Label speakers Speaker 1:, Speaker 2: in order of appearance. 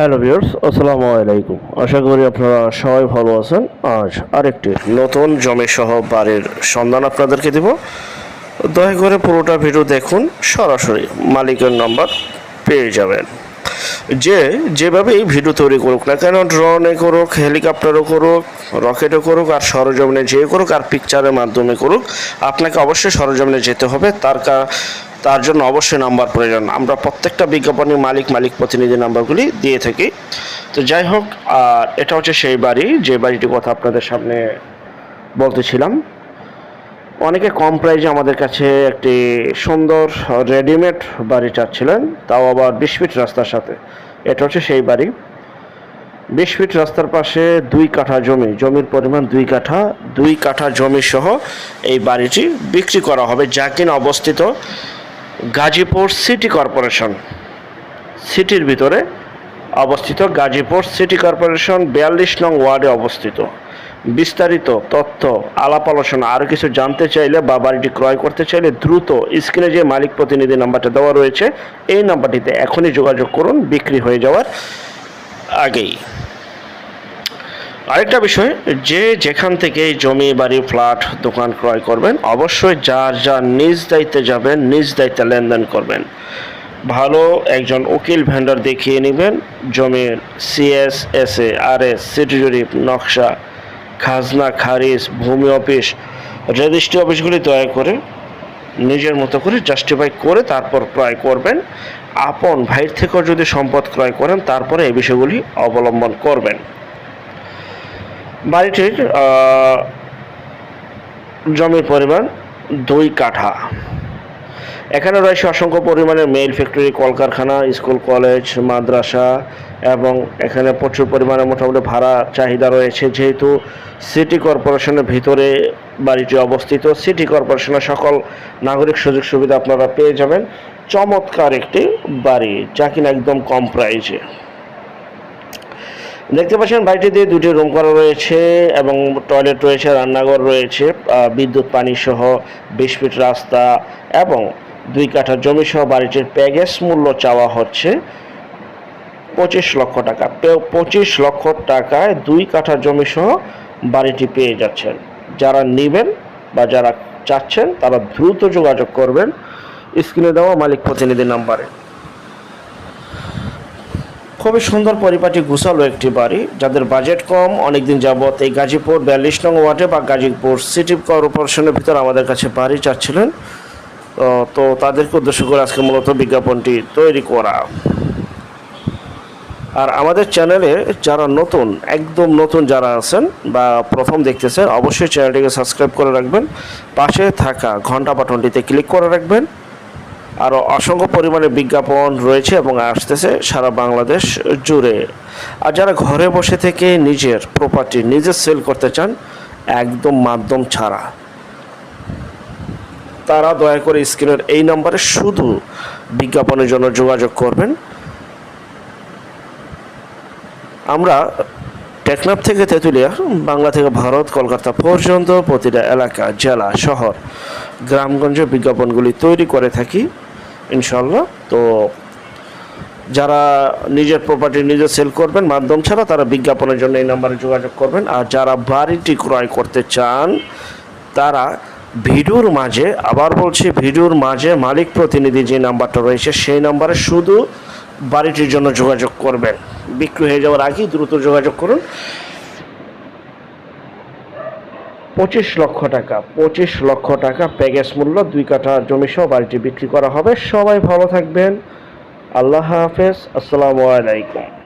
Speaker 1: Hello viewers, আসসালামু আলাইকুম। আশা করি আপনারা সবাই ভালো আছেন। আজ আরেকটি নতুন জমি সহ বাড়ির সন্ধান আপনাদেরকে দেব। দয়া করে পুরোটা ভিডিও দেখুন, সরাসরি মালিকের নাম্বার পেয়ে যাবেন। যে যেভাবে এই ভিডিও তৈরি করুক না কেন, ড্রোনে করুক, হেলিকপ্টারও করুক, রকেটও করুক, আর সরজমিনে যে করুক, আর পিকচারের মাধ্যমে করুক, আপনাকে অবশ্যই সরজমিনে যেতে হবে। তার তার জন্য অবশ্যই নাম্বার প্রয়োজন। আমরা প্রত্যেকটা বিজ্ঞাপনের মালিক মালিক প্রতিনিধি নাম্বারগুলি দিয়ে থাকি। তো যাই হোক আর এটা হচ্ছে সেই বাড়ি, যে বাড়িটির কথা আপনাদের সামনে বলতেছিলাম। অনেকে কম প্রাইজে আমাদের কাছে একটি সুন্দর রেডিমেড বাড়ি চাচ্ছিলেন, তাও আবার বিশ ফিট রাস্তার সাথে। এটা হচ্ছে সেই বাড়ি। বিশ ফিট রাস্তার পাশে দুই কাঠা জমি, জমির পরিমাণ দুই কাঠা দুই কাঠা জমি সহ এই বাড়িটি বিক্রি করা হবে, যা কিনা অবস্থিত। Gazipur city corporation. সিটির ভিতরে অবস্থিত গাজীপুর সিটি কর্পোরেশন বিয়াল্লিশ নং ওয়ার্ডে অবস্থিত। বিস্তারিত তথ্য, আলাপ আলোচনা আরও কিছু জানতে চাইলে বা বাড়িটি ক্রয় করতে চাইলে দ্রুত স্ক্রিনে যে মালিক প্রতিনিধি নাম্বারটা দেওয়া রয়েছে, এই নাম্বারটিতে এখনই যোগাযোগ করুন, বিক্রি হয়ে যাওয়ার আগেই। আরেকটা বিষয়, যে যেখান থেকে জমি, বাড়ি, ফ্ল্যাট, দোকান ক্রয় করবেন, অবশ্যই যার যার নিজ দায়িত্বে যাবেন, নিজ দায়িত্বে লেনদেন করবেন। ভালো একজন উকিল ভেন্ডার দেখিয়ে নেবেন, জমির CS S A R S city জরিপ, নকশা, খাজনা, খারিজ, ভূমি অফিস রেজিস্ট্রি অফিসগুলি দয়া করে নিজের মতো করে জাস্টিফাই করে তারপর ক্রয় করবেন। আপন ভাইয়ের থেকেও যদি সম্পদ ক্রয় করেন, তারপরে এই বিষয়গুলি অবলম্বন করবেন। বাড়িটির জমির পরিমাণ দুই কাঠা। এখানে রয়েছে অসংখ্য পরিমাণে মেইল ফ্যাক্টরি কলকারখানা স্কুল কলেজ মাদ্রাসা এবং এখানে প্রচুর পরিমাণে মোটামুটি ভাড়া চাহিদা রয়েছে। যেহেতু সিটি কর্পোরেশনের ভিতরে বাড়িটি অবস্থিত সিটি কর্পোরেশনের সকল নাগরিক সুযোগ সুবিধা আপনারা পেয়ে যাবেন। চমৎকার একটি বাড়ি, যা কিনা একদম কম প্রাইজে দেখতে পাচ্ছেন বাড়িটিতে দুটি রুম করা রয়েছে এবং টয়লেট রয়েছে, রান্নাঘর রয়েছে বিদ্যুৎ, পানি সহ বিশ ফিট রাস্তা এবং দুই কাঠা জমি সহ বাড়িটির প্যাগেজ মূল্য চাওয়া হচ্ছে পঁচিশ লক্ষ টাকা। পঁচিশ লক্ষ টাকায় দুই কাঠা জমি সহ বাড়িটি পেয়ে যাচ্ছেন। যারা নেবেন বা যারা চাচ্ছেন, তারা দ্রুত যোগাযোগ করবেন। স্ক্রিনে দেওয়া মালিক প্রতিনিধি নাম্বারে। খুবই সুন্দর পরিপাটি গুছালো একটি বাড়ি, যাদের বাজেট কম, অনেকদিন যাবত এই গাজীপুর বিয়াল্লিশ নং ওয়ার্ডে বা গাজীপুর সিটি কর্পোরেশনের ভিতর আমাদের কাছে বাড়ি চাচ্ছিলেন। তো তাদেরকে উদ্দেশ্য করে আজকে মূলত বিজ্ঞাপনটি তৈরি করা। আর আমাদের চ্যানেলে যারা নতুন, একদম নতুন যারা আছেন বা প্রথম দেখতেছেন, অবশ্যই চ্যানেলটিকে সাবস্ক্রাইব করে রাখবেন। পাশে থাকা ঘণ্টা বাটনটিতে ক্লিক করে রাখবেন। আরও অসংখ্য পরিমাণে বিজ্ঞাপন রয়েছে এবং আসতেছে সারা বাংলাদেশ জুড়ে। আর যারা ঘরে বসে থেকে নিজের প্রপার্টি নিজে সেল করতে চান, একদম মাধ্যম ছাড়া। তারা দয়া করে স্ক্রিনের এই নম্বরে শুধু বিজ্ঞাপনের জন্য যোগাযোগ করবেন। আমরা টেকনাফ থেকে তেঁতুলিয়া, বাংলা থেকে ভারত, কলকাতা পর্যন্ত প্রতিটা এলাকা, জেলা, শহর, গ্রামগঞ্জে বিজ্ঞাপনগুলি তৈরি করে থাকি। ইনশাল্লাহ তো যারা নিজের প্রপার্টি নিজে সেল করবেন, মাধ্যম ছাড়া তারা বিজ্ঞাপনের জন্য এই নাম্বারে যোগাযোগ করবেন। আর যারা বাড়িটি ক্রয় করতে চান, তারা ভিডিওর মাঝে, আবার বলছি ভিডিওর মাঝে মালিক প্রতিনিধি যে নাম্বারটা রয়েছে, সেই নাম্বারে শুধু বাড়িটির জন্য যোগাযোগ করবেন। বিক্রি হয়ে যাওয়ার আগেই দ্রুত যোগাযোগ করুন। পঁচিশ লক্ষ টাকা, পঁচিশ লক্ষ টাকা প্যাকেজ মূল্য, দুই কাঠা জমি সহ বাড়িটি বিক্রি করা হবে। সবাই ভালো থাকবেন। আল্লাহ হাফেজ। আসসালামু আলাইকুম।